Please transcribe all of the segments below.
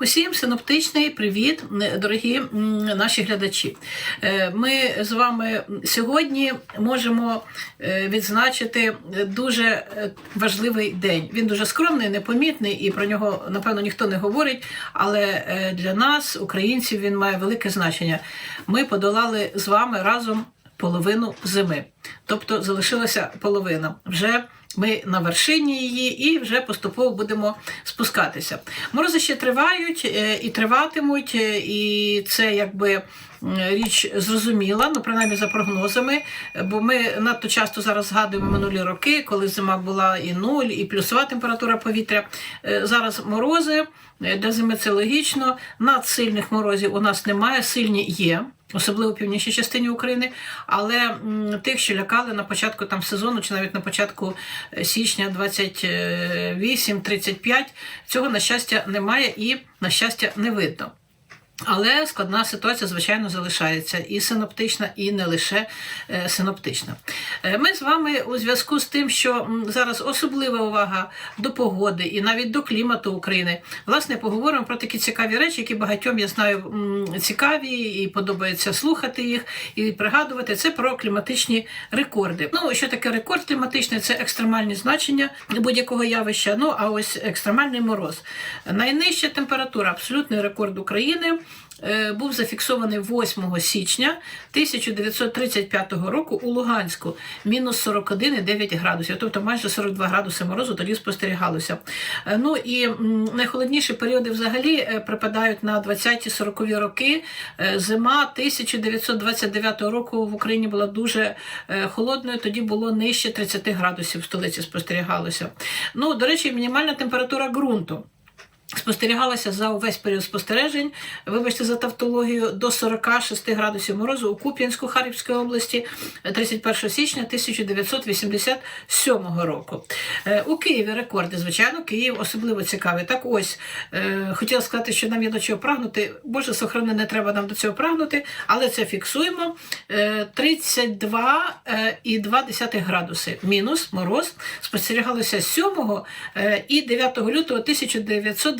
Усім синоптичний привіт, дорогі наші глядачі. Е, Ми з вами сьогодні можемо е, відзначити дуже е, важливий день. Він дуже скромний, непомітний, і про нього напевно ніхто не говорить. Але для нас, українців, він має велике значення. Ми подолали з вами разом половину зими, тобто залишилася половина. Вже ми на вершині її і вже поступово будемо спускатися. Морози ще тривають е, і триватимуть, е, і це якби річ зрозуміла, ну принаймні за прогнозами. Бо ми надто часто зараз згадуємо минулі роки, коли зима була і нуль, і плюсова температура повітря. Е, Зараз морози для зими це логічно. Надсильних морозів у нас немає, сильні є. Особливо в північній частині України, але тих, що лякали на початку там сезону, чи навіть на початку е, січня 28-35, цього на щастя немає і на щастя не видно. Але складна ситуація, звичайно, залишається і синоптична, і не лише е, синоптична. Е, Ми з вами у зв'язку з тим, що зараз особлива увага до погоди і навіть до клімату України. Власне, поговоримо про такі цікаві речі, які багатьом я знаю цікаві і подобається слухати їх і пригадувати. Це про кліматичні рекорди. Ну, що таке рекорд кліматичний? Це екстремальні значення будь-якого явища. Ну а ось екстремальний мороз. Найнижча температура, абсолютний рекорд України був зафіксований 8 січня 1935 року у Луганську, мінус 41,9 градусів, тобто майже 42 градуси морозу тоді спостерігалося. Е, Ну і найхолодніші періоди взагалі е, припадають на 20-40 роки. Е, Зима 1929 року в Україні була дуже е, холодною, тоді було нижче 30 градусів в столиці спостерігалося. Ну, до речі, мінімальна температура ґрунту. Спостерігалася за увесь період спостережень, вибачте за тавтологію, до 46 градусів морозу у Куп'янську Харківської області 31 січня 1987 року. Е, У Києві рекорди, звичайно, Київ особливо цікавий. Так ось е, хотіла сказати, що нам є до чого прагнути. Боже, сохрани, не треба нам до цього прагнути, але це фіксуємо. Е, 32,2 градуси мінус мороз спостерігалося з 7 е, і 9 лютого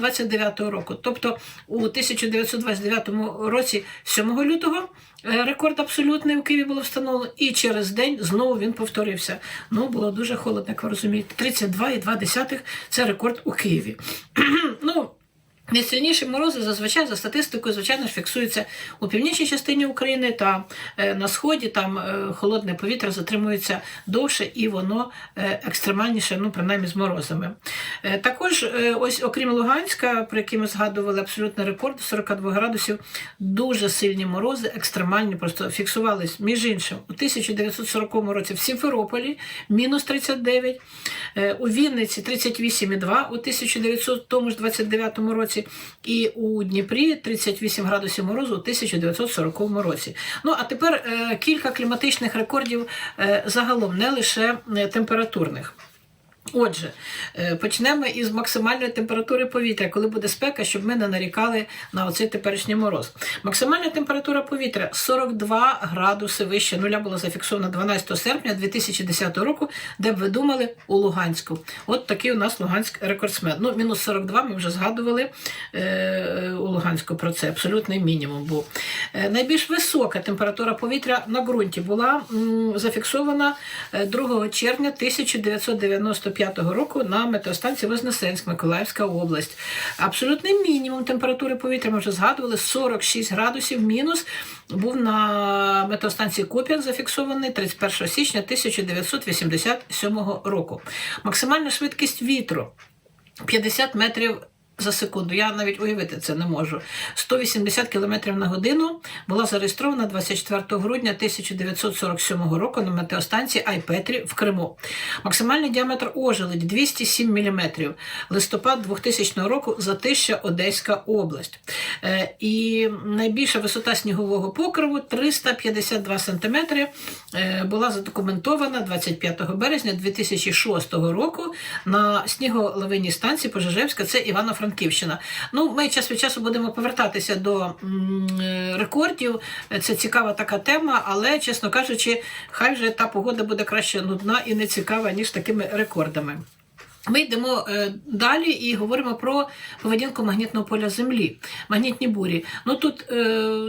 1929 року. Тобто у 1929 році, 7 лютого, е, рекорд абсолютний у Києві було встановлено, і через день знову він повторився. Ну, було дуже холодно, як ви розумієте. 32,2 це рекорд у Києві. ну, Найсильніші морози зазвичай за статистикою, звичайно ж, фіксуються у північній частині України та е, на сході. Там е, холодне повітря затримується довше і воно е, екстремальніше, ну принаймні з морозами. Також, ось окрім Луганська, про який ми згадували абсолютний рекорд 42 градусів, дуже сильні морози, екстремальні, просто фіксувались між іншим у 1940 році в Сімферополі мінус 39, е, у Вінниці 38,2 у 1929 році і у Дніпрі 38 градусів морозу у 1940 році. Ну а тепер е, кілька кліматичних рекордів е, загалом, не лише е, температурних. Отже, е, почнемо із максимальної температури повітря, коли буде спека, щоб ми не нарікали на оцей теперішній мороз. Максимальна температура повітря 42 градуси вище нуля була зафіксована 12 серпня 2010 року, де б ви думали у Луганську. От такий у нас Луганськ рекордсмен. Ну, мінус 42 ми вже згадували е, у Луганську про це. Абсолютний мінімум був. Е, найбільш висока температура повітря на ґрунті була м, зафіксована е, 2 червня 1995 року на метеостанції Вознесенськ, Миколаївська область. Абсолютний мінімум температури повітря ми вже згадували 46 градусів мінус був на метеостанції Куп'ян зафіксований 31 січня 1987 року. Максимальна швидкість вітру 50 метрів за секунду. Я навіть уявити це не можу. 180 км на годину була зареєстрована 24 грудня 1947 року на метеостанції Айпетрі в Криму. Максимальний діаметр ожеледь 207 мм. Листопад 2000 року Затища Одеська область. Е, І найбільша висота снігового покриву 352 см е, була задокументована 25 березня 2006 року на сніголовинній станції Пожежевська, це Івано-Франківська. Франківщина. Ну, ми час від часу будемо повертатися до е, рекордів. Це цікава така тема, але, чесно кажучи, хай вже та погода буде краще нудна і не цікава, ніж такими рекордами. Ми йдемо е, далі і говоримо про поведінку магнітного поля Землі, магнітні бурі. Ну тут е,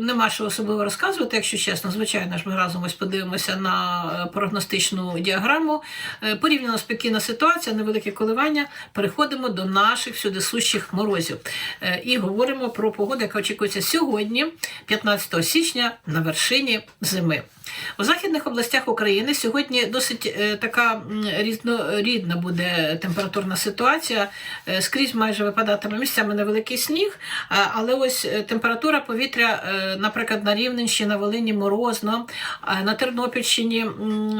нема що особливо розказувати, якщо чесно. Звичайно ж, ми разом ось подивимося на е, прогностичну діаграму. Е, порівняно спокійна ситуація, невелике коливання. Переходимо до наших всюди сущих морозів е, і говоримо про погоду, яка очікується сьогодні, 15 січня, на вершині зими. У західних областях України сьогодні досить е, така різнорідна буде температурна ситуація. Е, Скрізь майже випадатиме місцями невеликий сніг, але ось е, температура повітря, е, наприклад, на Рівненщині, на Волині морозно, на Тернопільщині,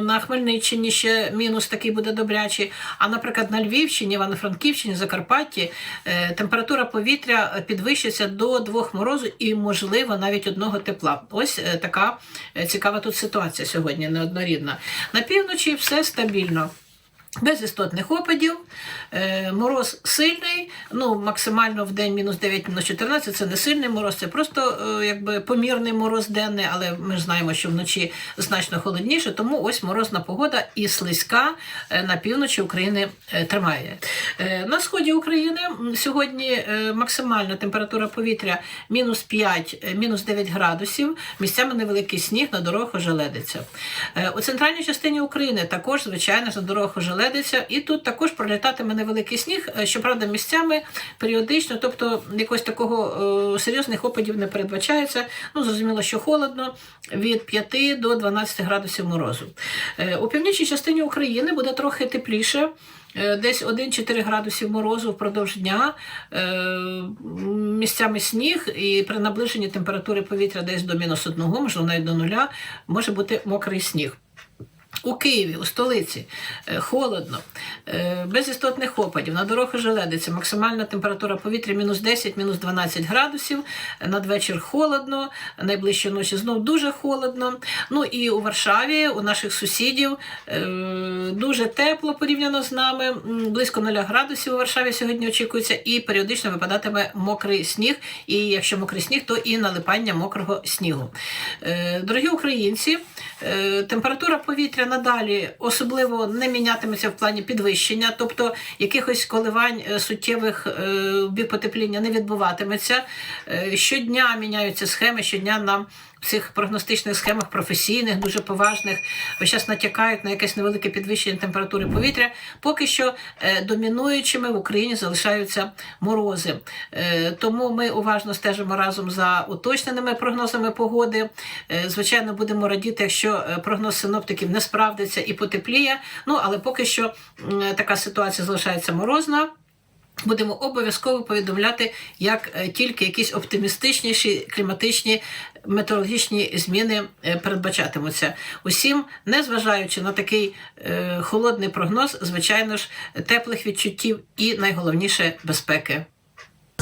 на Хмельниччині ще мінус такий буде добрячий. А наприклад, на Львівщині, Івано-Франківщині, Закарпатті е, температура повітря підвищиться до двох морозу і, можливо, навіть одного тепла. Ось е, така е, цікава тут ситуація сьогодні, неоднорідна. На півночі все стабільно. Без істотних опадів, Е, мороз сильний, ну максимально в день мінус 9, мінус 14, це не сильний мороз, це просто е, якби помірний мороз денний, але ми знаємо, що вночі значно холодніше, тому ось морозна погода і слизька е, на півночі України тримає. На сході України сьогодні максимальна температура повітря мінус 5, е, мінус 9 градусів, місцями невеликий сніг, на дорогах ожеледиться. У центральній частині України також, звичайно на дорогах ожеледиться, і тут також пролітатиме невеликий сніг, е, щоправда, місцями періодично, тобто якогось такого е, серйозних опадів не передбачається. Ну, зрозуміло, що холодно від 5 до 12 градусів морозу. Е, У північній частині України буде трохи тепліше. Десь 1-4 градусів морозу впродовж дня, місцями сніг, і при наближенні температури повітря десь до мінус 1, можливо, навіть до нуля, може бути мокрий сніг. У Києві, у столиці, е, холодно, е, без істотних опадів, на дорогах желедиться, максимальна температура повітря мінус 10, мінус 12 градусів, надвечір холодно, найближчі ночі знов дуже холодно. Ну і у Варшаві, у наших сусідів, е, дуже тепло порівняно з нами, близько 0 градусів у Варшаві сьогодні очікується, і періодично випадатиме мокрий сніг. І якщо мокрий сніг, то і налипання мокрого снігу. Дорогі українці, температура повітря надалі особливо не мінятиметься в плані підвищення, тобто якихось коливань е, суттєвих е, в бік потепління не відбуватиметься. Е, Щодня міняються схеми, щодня нам цих прогностичних схемах професійних, дуже поважних, весь час натякають на якесь невелике підвищення температури повітря. Поки що е, домінуючими в Україні залишаються морози. Е, Тому ми уважно стежимо разом за уточненими прогнозами погоди. Е, Звичайно, будемо радіти, якщо прогноз синоптиків не справдиться і потепліє. Ну але поки що така ситуація залишається морозна. Будемо обов'язково повідомляти, як тільки якісь оптимістичніші кліматичні метеорологічні зміни е, передбачатимуться. Усім, незважаючи на такий е, холодний прогноз, звичайно ж, теплих відчуттів і найголовніше безпеки.